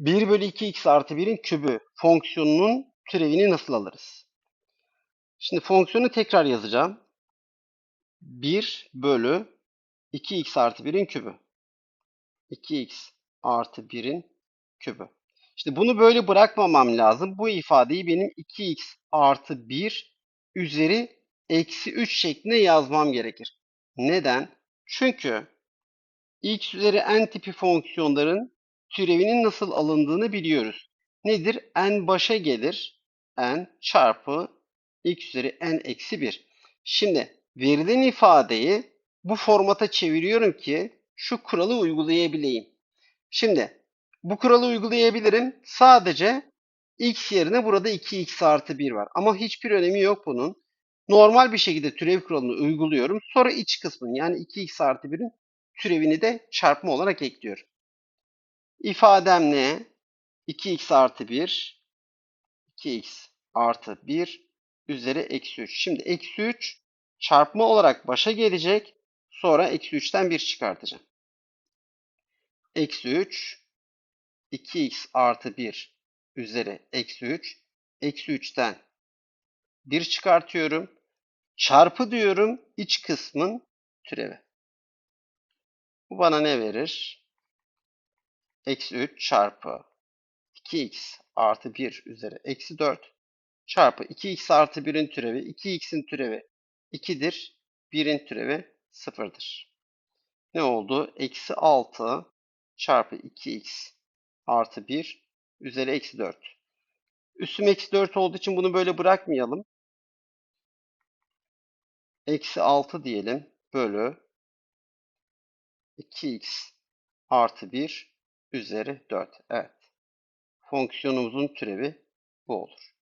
1 bölü 2x artı 1'in kübü fonksiyonunun türevini nasıl alırız? Şimdi fonksiyonu tekrar yazacağım. 1 bölü 2x artı 1'in kübü. 2x artı 1'in kübü. İşte bunu böyle bırakmamam lazım. Bu ifadeyi benim 2x artı 1 üzeri eksi 3 şeklinde yazmam gerekir. Neden? Çünkü x üzeri n tipi fonksiyonların türevinin nasıl alındığını biliyoruz. Nedir? n başa gelir. n çarpı x üzeri n eksi 1. Şimdi verilen ifadeyi bu formata çeviriyorum ki şu kuralı uygulayabileyim. Şimdi bu kuralı uygulayabilirim. Sadece x yerine burada 2x artı 1 var. Ama hiçbir önemi yok bunun. Normal bir şekilde türev kuralını uyguluyorum. Sonra iç kısmını yani 2x artı 1'in türevini de çarpma olarak ekliyorum. İfadem ne? 2x artı 1 2x artı 1 üzeri eksi 3. Şimdi eksi 3 çarpma olarak başa gelecek. Sonra eksi 3'ten 1 çıkartacağım. Eksi 3 2x artı 1 üzeri eksi 3. Eksi 3'ten 1 çıkartıyorum. Çarpı diyorum iç kısmın türevi. Bu bana ne verir? Eksi 3 çarpı 2x artı 1 üzeri eksi 4 çarpı 2x artı 1'in türevi 2x'in türevi 2'dir. 1'in türevi 0'dır. Ne oldu? Eksi 6 çarpı 2x artı 1 üzeri eksi 4. Üstüm eksi 4 olduğu için bunu böyle bırakmayalım. Eksi 6 diyelim bölü 2x artı 1 üzeri 4. Evet. Fonksiyonumuzun türevi bu olur.